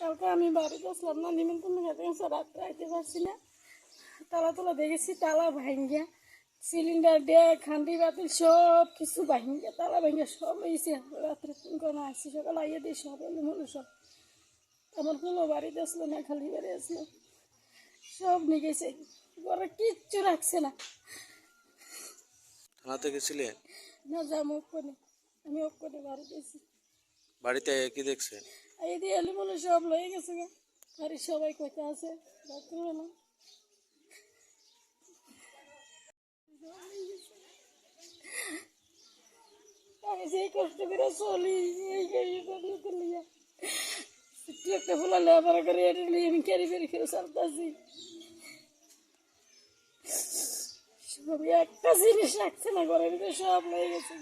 কালকে আমি বাড়িতে আসলাম না, নিমন্ত্রণ খেতে গেছে, রাত্রে আইতে পারছি না। তালা তোলা দেখেছি, তালা ভাঙ্গিয়া সিলিন্ডার দিয়ে খান্ডি বাতিল সব কিছু ভাঙ্গিয়া তালা ভাঙ্গিয়া সব লইছে রাত্রে ফোন করে আসছি সকাল আইয়া দিয়ে সব এলো হলো সব। আমার কোনো বাড়িতে আসলো না খালি বাড়ি আসলো। সব নিয়ে গেছে। ঘরে কিচ্ছু রাখছে না। থানাতে গেছিলেন না যাব ওক্ষণে আমি ওক্ষণে বাড়িতে এসেছি বাড়িতে কি দেখছেন এই দিয়ে এলি সব লয়ে গেছে বাড়ির সবাই কইতে আছে রাত্রিবেলা আমি সেই কষ্ট করে চলি, এই একটু ফুলা লেবার করে এটা নিয়ে আমি ক্যারি ফেরি করে চলতেছি। সব একটা জিনিস রাখছে না, ঘরের ভিতরে সব হয়ে গেছে।